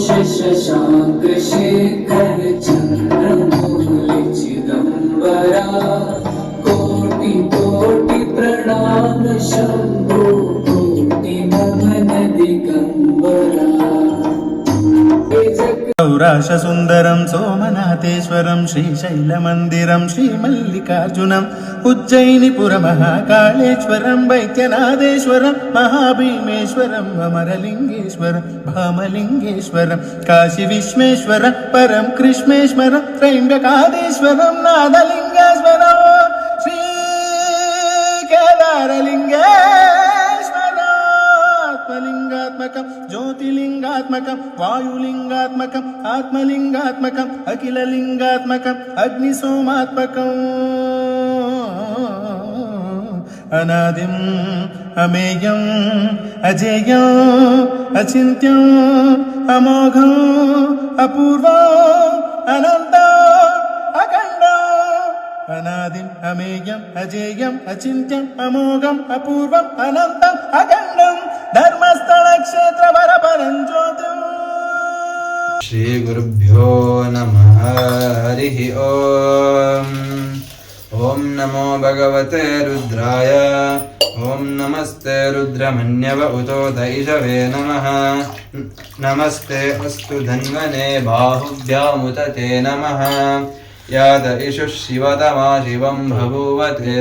शशाङ्क शेखर चन्द्रमौलि चिदम्बरा कोटि कोटि प्रणाम शम्भो जग సోమనాథేశ్వరం శ్రీశైలమందిరం శ్రీమల్లికార్జునం ఉజ్జయినిపుర మహాకాళేశ్వరం వైద్యనాథేశ్వరం మహాభీమేశ్వరం అమరలింగేశ్వరం భామలింగేశ్వరం కాశీ విశ్వేశ్వరం పరం కృష్ణేశ్వరం త్రైంబకాదేశ్వరం నాదలింగేశ్వరం శ్రీ కేదారలింగే ఆత్మలింగాత్మకం జ్యోతిలింగాత్మకం వాయులింగాత్మకం ఆత్మలింగాత్మకం అఖిల అఖిలలింగాత్మకం అగ్నిసోమాత్మకం. అనాదిం అమేయం అజేయం అచింత్యం అమోఘం అపూర్వం అనంతం అఖండం. అనాదిం అమేయం అజేయం అచింత్యం అమోఘం అపూర్వం అనంతం అఖండం. ధర్మస్థల క్షేత్ర వరపరం జ్యోతి శ్రీ గురుభ్యో నమ హరి ఓం. ఓం నమో భగవతే రుద్రాయ. ఓం నమస్తే రుద్రమన్యవ ఉతో దైషవే నమ. నమస్తే అస్తు ధన్వనే బాహుభ్యాముతే నమ. యాదయిషు శివతమా శివం భూవతే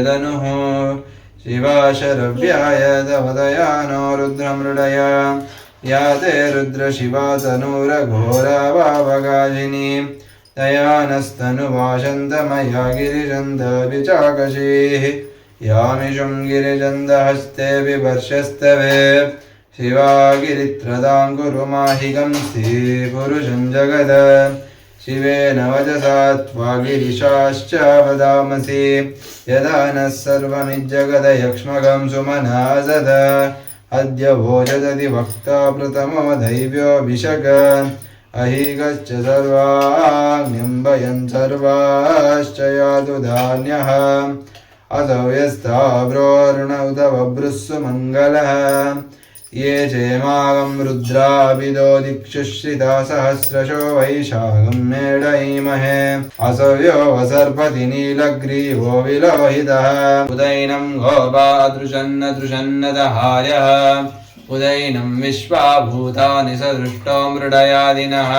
शिवाशरव्याय दवदया नो रुद्रमृडया या ते रुद्रशिवा तनुरघोरावगाजिनी दयानस्तनुवाचन्दमया गिरिचन्दभि चाकशीः यामिषुं गिरिजन्दहस्ते विवर्षस्तवे। शिवा गिरित्रदाङ्गुरु माहिकं पुरुषं जगद। शिवेन वचसा त्वा गिरिशाश्च वदामसि। यदा नः सर्वमिज्जगदयक्ष्मकं सुमनासद अद्य भोजदति वक्ता प्रथमो दैव्योऽभिषक अहीगश्च सर्वाग्निम्बयन् सर्वाश्च यातु धान्यः। असौ यस्ताव्रोरुण उत बभ्रुस्सु मङ्गलः ये चेमागं रुद्राभिदो दिक्षुश्रिता सहस्रशो वैशाखं मेढयीमहे असौ यो वसर्पति नीलग्रीवो विलोहितः। उदैनं गोपादृशन्न दृशन्नदहार्यः उदैनं विश्वाभूतानि सदृष्टो मृडयादिनः।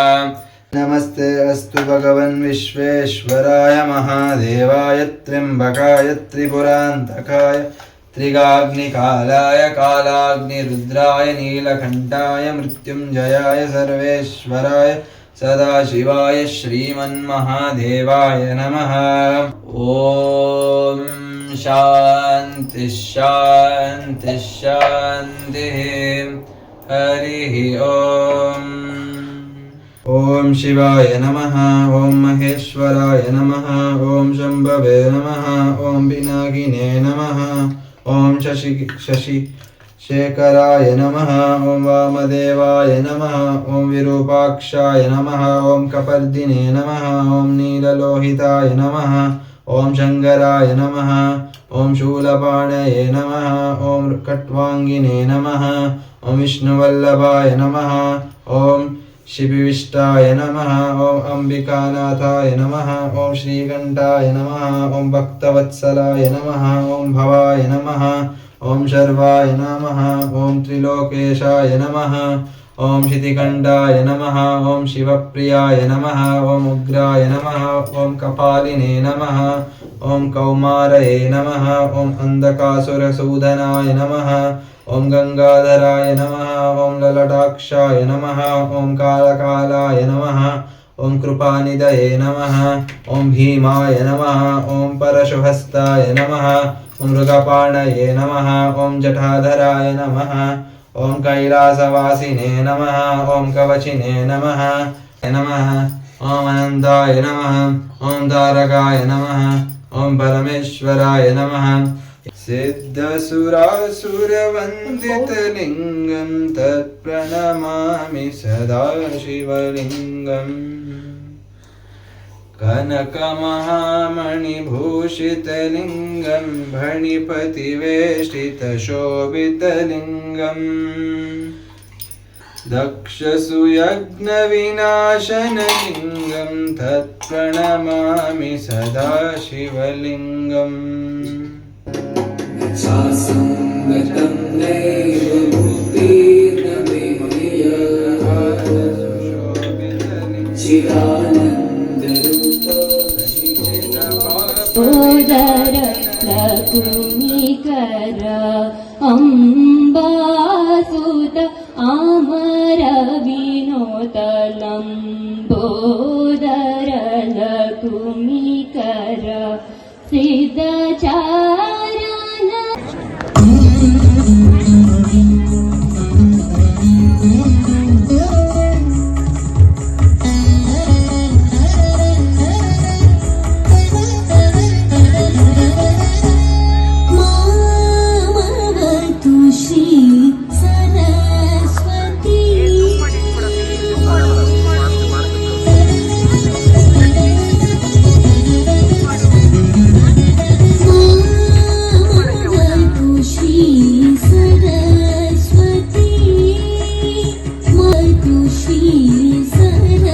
नमस्ते अस्तु भगवन् विश्वेश्वराय महादेवाय त्र्यम्बकाय त्रिपुरान्तकाय त्रिगाग्निकालाय कालाग्निरुद्राय नीलकण्ठाय मृत्युञ्जयाय सर्वेश्वराय सदाशिवाय श्रीमन्महादेवाय नमः। ॐ शान्तिः शान्तिः शान्तिः हरिः ॐ ॐ शिवाय नमः, ॐ महेश्वराय नमः, ॐ शम्भवे नमः, ॐ पिनाकिने नमः। శశి శశి శేఖరాయ నమ. ఓం వామదేవాయ నమ. ఓం విరూపాక్షాయ నమ. ఓం కపర్దినే నమ. ఓం నీలలోహితాయ నమ. ఓం శంకరాయ నమ. ఓం శూలపాణయే నమ. ఓం కట్వాంగినే నమ. ఓం విష్ణువల్లభాయ నమ. ఓం ॐ शिबिविष्टाय नमः ॐ अम्बिकानाथाय नमः ॐ श्रीकण्ठाय नमः ॐ भक्तवत्सलाय नमः ॐ भवाय नमः ॐ शर्वाय नमः ॐ त्रिलोकेशाय नमः ॐ शितिकण्ठाय नमः ॐ शिवप्रियाय नमः ॐ उग्राय नमः ॐ कपालिने नमः ॐ कौमारये नमः ॐ अन्धकासुरसूदनाय नमः ॐ गङ्गाधराय नमः ॐ ललटाक्षाय नमः ॐ कालकालाय नमः ॐ कृपानिधये नमः ॐ भीमाय नमः ॐ परशुहस्ताय नमः ॐ मृगपाणये नमः ॐ जटाधराय नमः ॐ कैलासवासिने नमः ॐ कवचिने नमः नमः ॐ अनन्ताय नमः ॐ तारकाय नमः ॐ परमेश्वराय नमः। सिद्धसुरासुरवन्दितलिङ्गं तत्प्रणमामि सदाशिवलिङ्गम्। कनकमहामणिभूषितलिङ्गं भणिपतिवेष्टितशोभितलिङ्गम्। दक्षसुयज्ञविनाशनलिङ्गम् तत्प्रणमामि सदाशिवलिङ्गम् सासङ्गतं नैव चिदानन्दरूप अम्बासुदा आमरविनोदनं बोध Giữa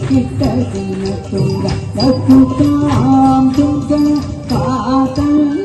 கிட்ட துங்க துங்க காத்தல்